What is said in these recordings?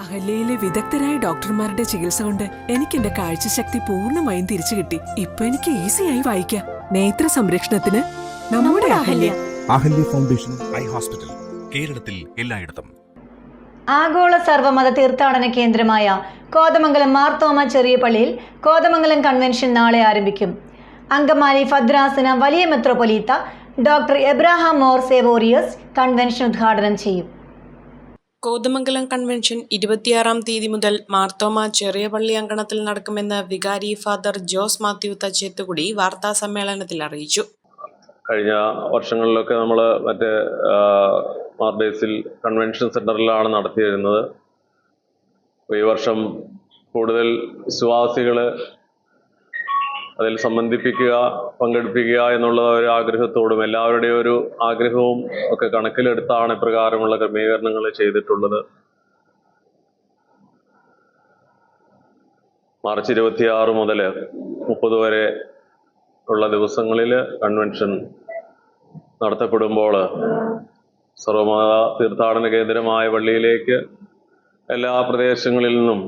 അഹല്യയിലെ വിദഗ്ധരായ ഡോക്ടർമാരുടെ ചികിത്സ കൊണ്ട് എനിക്ക് എന്റെ കാഴ്ചശക്തി പൂർണമായും തിരിച്ചു കിട്ടി. ഇപ്പൊ എനിക്ക് ഈസിയായി വായിക്കാം. നേത്ര സംരക്ഷണത്തിന് നമ്മുടെ Ahalya. Ahalya. Foundation eye hospital കേരളത്തിൽ എല്ലായിടത്തും. ആഗോള സർവമത തീർത്ഥാടന കേന്ദ്രമായ കോതമംഗലം മാർത്തോമ ചെറിയ പള്ളിയിൽ കോതമംഗലം കൺവെൻഷൻ നാളെ ആരംഭിക്കും. അങ്കമാലി ഫദ്രാസന വലിയ മെത്രോപൊലീത്ത doctor Abraham more Severios convention ഉദ്ഘാടനം ചെയ്യും. കോതമംഗലം കൺവെൻഷൻ ഇരുപത്തിയാറാം തീയതി മുതൽ മാർത്തോമ ചെറിയ പള്ളി അങ്കണത്തിൽ നടക്കുമെന്ന് വികാരി ഫാദർ ജോസ് മാത്യു തച്ചേത്തുകുടി വാർത്താ സമ്മേളനത്തിൽ അറിയിച്ചു. കഴിഞ്ഞ വർഷങ്ങളിലൊക്കെ നമ്മൾ മറ്റേ മാർബേസിൽ കൺവെൻഷൻ സെന്ററിലാണ് നടത്തിയിരുന്നത്. ഈ വർഷം കൂടുതൽ വിശ്വാസികൾ അതിൽ സംബന്ധിപ്പിക്കുക പങ്കെടുപ്പിക്കുക എന്നുള്ള ഒരു ആഗ്രഹത്തോടും എല്ലാവരുടെയും ഒരു ആഗ്രഹവും ഒക്കെ കണക്കിലെടുത്താണ് ഇപ്രകാരമുള്ള ക്രമീകരണങ്ങൾ ചെയ്തിട്ടുള്ളത്. മാർച്ച് ഇരുപത്തിയാറ് മുതൽ മുപ്പത് വരെ ഉള്ള ദിവസങ്ങളിൽ കൺവെൻഷൻ നടത്തപ്പെടുമ്പോൾ സർവമത തീർത്ഥാടന കേന്ദ്രമായ പള്ളിയിലേക്ക് എല്ലാ പ്രദേശങ്ങളിൽ നിന്നും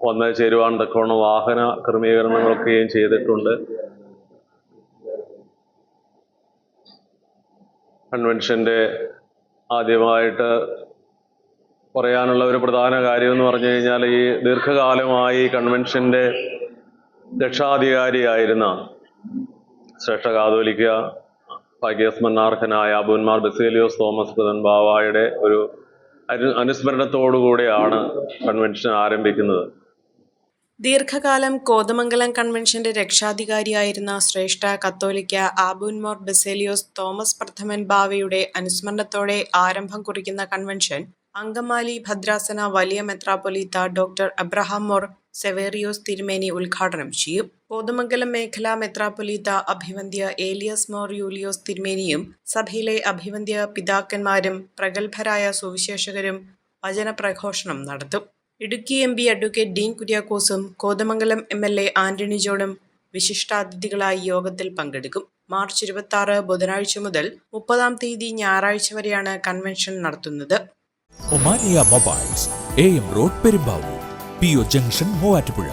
വന്ന് ചേരുവാൻ തക്കവണ്ണം വാഹന ക്രമീകരണങ്ങളൊക്കെയും ചെയ്തിട്ടുണ്ട്. കൺവെൻഷന്റെ ആദ്യമായിട്ട് പറയാനുള്ള ഒരു പ്രധാന കാര്യം എന്ന് പറഞ്ഞു കഴിഞ്ഞാൽ ഈ ദീർഘകാലമായി കൺവെൻഷന്റെ രക്ഷാധികാരിയായിരുന്ന ശ്രേഷ്ഠ കാതോലിക്ക ഭാഗ്യസ്മരണാർഹനായ അബുന്മാർ ബസേലിയോസ് തോമസ് പുതൻ ബാവായുടെ ഒരു അനു അനുസ്മരണത്തോടുകൂടിയാണ് കൺവെൻഷൻ ആരംഭിക്കുന്നത്. ദീർഘകാലം കോതമംഗലം കൺവെൻഷന്റെ രക്ഷാധികാരിയായിരുന്ന ശ്രേഷ്ഠ കത്തോലിക്ക ആബുൻമോർ ബെസേലിയോസ് തോമസ് പ്രഥമൻ ബാവയുടെ അനുസ്മരണത്തോടെ ആരംഭം കുറിക്കുന്ന കൺവെൻഷൻ അങ്കമാലി ഭദ്രാസന വലിയ മെത്രാപൊലീത്ത ഡോക്ടർ അബ്രഹാം മോർ സെവേറിയോസ് തിരുമേനി ഉദ്ഘാടനം ചെയ്യും. കോതമംഗലം മേഖലാ മെത്രാപൊലീത്ത അഭിവന്ധ്യ ഏലിയസ് മോർ യൂലിയോസ് തിരുമേനിയും സഭയിലെ അഭിവന്ധ്യ പിതാക്കന്മാരും പ്രഗത്ഭരായ സുവിശേഷകരും വചനപ്രഘോഷണം നടത്തും. Idukki M P advocate Dean കുര്യാക്കോസും Kothamangalam M L A Antony ജോണും വിശിഷ്ടാതിഥികളായി യോഗത്തിൽ പങ്കെടുക്കും. മാർച്ച് ഇരുപത്തി ആറ് ബുധനാഴ്ച മുതൽ മുപ്പതാം തീയതി ഞായറാഴ്ച വരെയാണ് കൺവെൻഷൻ നടത്തുന്നത്. Omania mobiles A M road Perumbavoor P O junction Muvattupuzha.